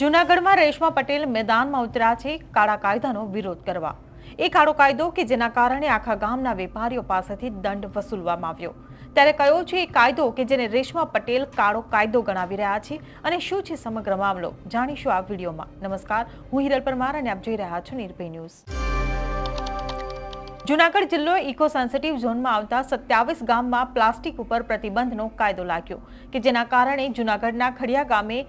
જૂનાગઢમાં રેશમા પટેલ મેદાનમાં ઉતર્યા છે. કાળા કાયદાનો વિરોધ કરવા. એ કાળો કાયદો કે જેના કારણે આખા ગામના વેપારીઓ પાસેથી દંડ વસૂલવામાં આવ્યો. ત્યારે કયો છે એ કાયદો કે જેને રેશમા પટેલ કાળો કાયદો ગણાવી રહ્યા છે અને શું છે સમગ્ર મામલો? જાણીશું આ વિડીયોમાં. નમસ્કાર. હું હિરલ પરમાર અને આપ જોઈ રહ્યા છો નિર્ભય ન્યૂઝ. જૂનાગઢ જિલ્લો ઇકો સેન્સિટિવ ઝોનમાં આવતા સત્યાવીસ ગામમાં પ્લાસ્ટિક ઉપર પ્રતિબંધનો કાયદો લાગ્યો, કે જેના કારણે જૂનાગઢના ખડિયા ગામે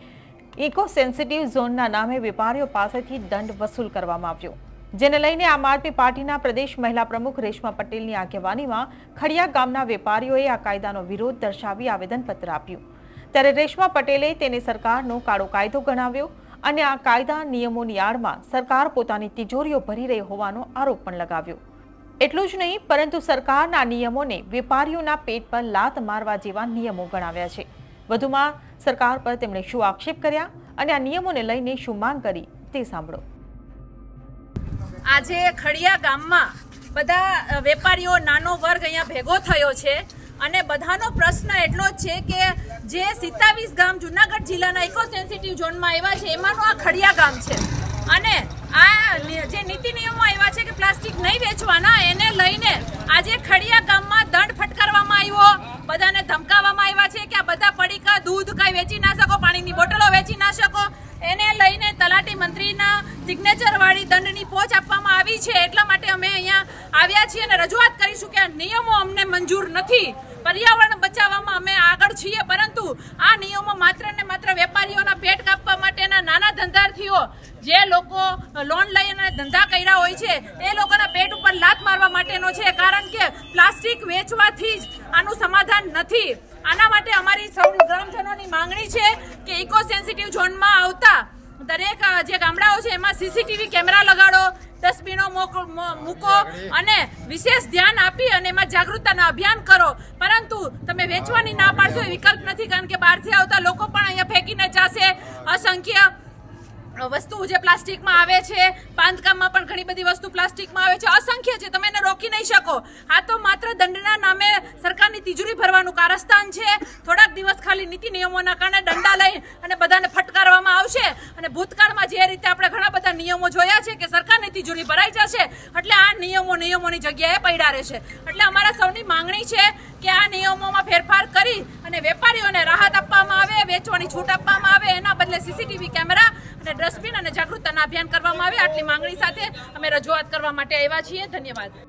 ઇકો સેન્સિટિવ ઝોનના નામે વેપારીઓ પાસેથી દંડ વસૂલ કરવામાં આવ્યો, જેને લઈને આમ આદમી પાર્ટીના પ્રદેશ મહિલા પ્રમુખ રેશમા પટેલની આગેવાનીમાં ખડિયા ગામના વેપારીઓએ આ કાયદાનો વિરોધ દર્શાવી આવેદનપત્ર આપ્યું. ત્યારે રેશમા પટેલે તેને સરકારનો કાળો કાયદો ગણાવ્યો અને આ કાયદા નિયમોની આડમાં સરકાર પોતાની તિજોરીઓ ભરી રહી હોવાનો આરોપ પણ લગાવ્યો. એટલું જ નહીં, પરંતુ સરકારના નિયમોને વેપારીઓના પેટ પર લાત મારવા જેવા નિયમો ગણાવ્યા છે. વધુમાં સરકાર પર તેમણે શું આક્ષેપ કર્યા અને આ નિયમોને લઈને શું માંગ કરી તે સાંભળો. આજે ખડિયા ગામમાં બધા વેપારીઓ, નાનો વર્ગ અહીંયા ભેગો થયો છે અને બધાનો પ્રશ્ન એટલો જ છે કે જે સિત્તાવીસ ગામ જુનાગઢ જિલ્લાના ઇકો સેન્સિટિવ ઝોનમાં આવ્યા છે, એમાંનું આ ખડિયા ગામ છે. અને આ જે નીતિ નિયમો આવ્યા છે કે પ્લાસ્ટિક નહીં વેચવાના, એને લઈને આજે ખડિયા ગામમાં દંડ એને લઈને તલાટી મંત્રીના સિગ્નેચર વાળી દંડની પહોંચ આપવામાં આવી છે. એટલા માટે અમે અહીંયા આવ્યા છીએ અને રજૂઆત કરીશું કે નિયમો અમને મંજૂર નથી. પર્યાવરણ બચાવવામાં અમે આગળ છીએ, પરંતુ આ નિયમો માત્ર ને માત્ર વેપારીઓના પેટ કાપવા માટેના નાના ધંધાર્થીઓ, જે લોકો લોન લઈને ધંધા કર્યા હોય છે, એ લોકોના પેટ ઉપર લાત મારવા માટેનો છે. કારણ કે પ્લાસ્ટિક વેચવાથી જ આનું સમાધાન નથી. આના માટે અમારી સૌ ગ્રામજનોની માંગણી છે ઇકો સેન્સિટિવ ઝોનમાં આવતા દરેક જે ગામડાઓ છે, એમાં સીસીટીવી કેમેરા લગાડો, ડસ્ટબિનો મોક- અને વિશેષ ધ્યાન આપી અને એમાં જાગૃતતાના અભિયાન કરો. પરંતુ તમે વેચવાની ના પાડશો એ વિકલ્પ નથી, કારણ કે બહારથી આવતા લોકો પણ અહીંયા ફેંકીને જાશે. અસંખ્ય વસ્તુ જે પ્લાસ્ટિકમાં આવે છે, બાંધકામમાં પણ ઘણી બધી વસ્તુ પ્લાસ્ટિકમાં આવે છે. અસંખ્ય છે. તમે એને નહીં શકો. આ તો માત્ર દંડના નામે સરકારની તિજોરી ભરવાનું કારસ્તાન છે. થોડાક દિવસ ખાલી નીતિ નિયમોના કારણે દંડા લઈ અને બધાને ફટકારવામાં આવશે. અને ભૂતકાળમાં જે રીતે આપણે ઘણા બધા નિયમો જોયા છે કે સરકારની તિજોરી ભરાઈ જશે, એટલે આ નિયમો નિયમોની જગ્યાએ પડ્યા રહેશે. એટલે અમારા સૌની માંગણી છે કે આ નિયમોમાં ફેરફાર કરી અને વેપારીઓને રાહત આપવામાં આવે, વેચવાની છૂટ આપવામાં આવે, એના બદલે સીસીટીવી કેમેરા અને ડસ્ટબિન અને જાગૃતતાના અભિયાન કરવામાં આવે. આટલી માંગણી સાથે અમે રજૂઆત કરવા માટે આવ્યા છીએ. ધન્યવાદ.